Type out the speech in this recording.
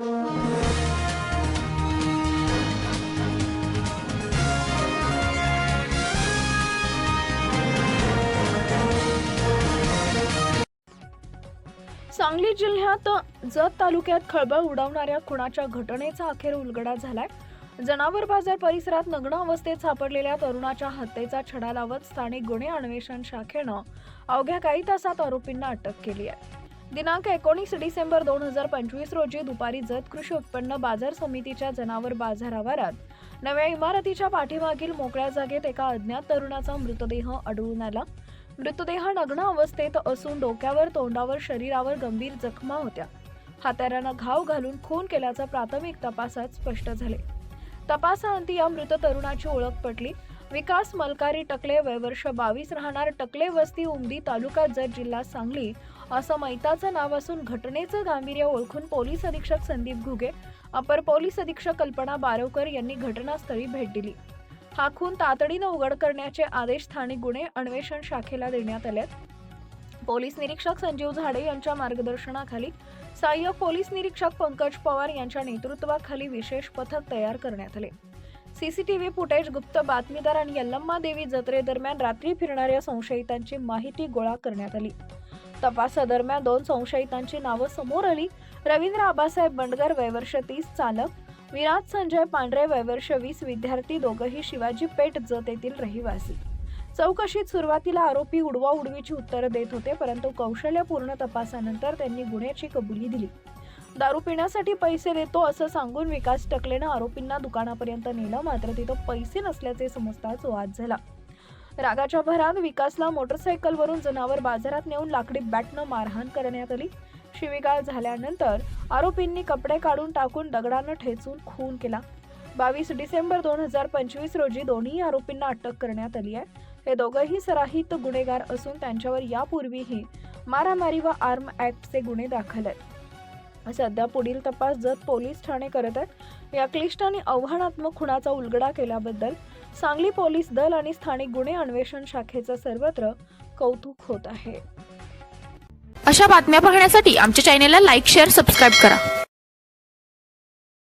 सांगली जिल्ह्यात जत तालुक्यात खळबळ उडवणाऱ्या खुणाच्या घटनेचा अखेर उलगडा झालाय. जनावर बाजार परिसरात नग्न अवस्थेत सापडलेल्या तरुणाच्या हत्येचा छडा लावत स्थानिक गुन्हे अन्वेषण शाखेनं अवघ्या काही तासात आरोपींना अटक केली आहे. दिनांक एकोणीस डिसेंबर दोन हजार पंचवीस रोजी दुपारी जत कृषी उत्पन्न बाजार समितीच्या जनावर बाजार आवारात नव्या इमारतीच्या पाठीमागील मोकळ्या जागेत एका अज्ञात तरुणाचा मृतदेह आढळून आला. मृतदेह नग्न अवस्थेत असून डोक्यावर तोंडावर शरीरावर गंभीर जखमा होत्या. हाताऱ्यानं घाव घालून खून केल्याचं प्राथमिक तपासात स्पष्ट झाले. तपासाअंती या मृत तरुणाची ओळख पटली. विकास मलकारी टकले वयवर्ष बावीस राहणार टकले वस्ती उमदी तालुका जत जिल्हा सांगली असं मैताचं नाव असून घटनेचं गांभीर्य ओळखून पोलीस अधीक्षक संदीप घुगे अपर पोलीस अधीक्षक कल्पना बारवकर यांनी घटनास्थळी भेट दिली. हा खून तातडीनं उघड करण्याचे आदेश स्थानिक गुन्हे अन्वेषण शाखेला देण्यात आले पोलीस निरीक्षक संजीव झाडे यांच्या मार्गदर्शनाखाली सहाय्यक पोलीस निरीक्षक पंकज पवार यांच्या नेतृत्वाखाली विशेष पथक तयार करण्यात आले. सीसीटीव्ही फुटेज गुप्त बातमीदार आणि यल्लम्मा देवी जत्रेदरम्यान रात्री फिरणाऱ्या संशयितांची माहिती गोळा करण्यात आली. तपासादरम्यान दोन संशयितांची नावं समोर आली. रवींद्र आबासाहेब बंडगर वयवर्ष तीस चालक विराज संजय पांढरे वयवर्ष वीस विद्यार्थी दोघंही शिवाजी पेठ जत येथील रहिवासी. चौकशीत सुरुवातीला आरोपी उडवा उडवीची उत्तरं देत होते परंतु कौशल्यपूर्ण तपासानंतर त्यांनी गुन्ह्याची कबुली दिली. दारू पिण्यासाठी पैसे देतो असं सांगून विकास टकलेनं आरोपींना दुकानापर्यंत नेलं. मात्र तिथं पैसे नसल्याचे समजताच वाद झाला. रागाच्या भरात विकासला मोटरसायकलवरून जनावर बाजारात नेऊन लाकडी बॅटनं मारहाण करण्यात आली. शिवीगाळ झाल्यानंतर आरोपींनी कपडे काढून टाकून दगडानं ठेचून खून केला. बावीस डिसेंबर दोन हजार पंचवीस रोजी दोन्ही आरोपींना अटक करण्यात आली आहे. हे दोघंही सराहित गुन्हेगार असून त्यांच्यावर यापूर्वीही मारामारी व आर्म ऍक्टचे गुन्हे दाखल आहेत. सध्या पुढील तपास जत पोलीस ठाणे करत आहेत. या क्लिष्ट आणि आव्हानात्मक खुणाचा उलगडा केल्याबद्दल सांगली पोलीस दल आणि स्थानिक गुन्हे अन्वेषण शाखेचं सर्वत्र कौतुक होत आहे. अशा बातम्या पाहण्यासाठी आमच्या चॅनेलला लाईक शेअर सबस्क्राईब करा.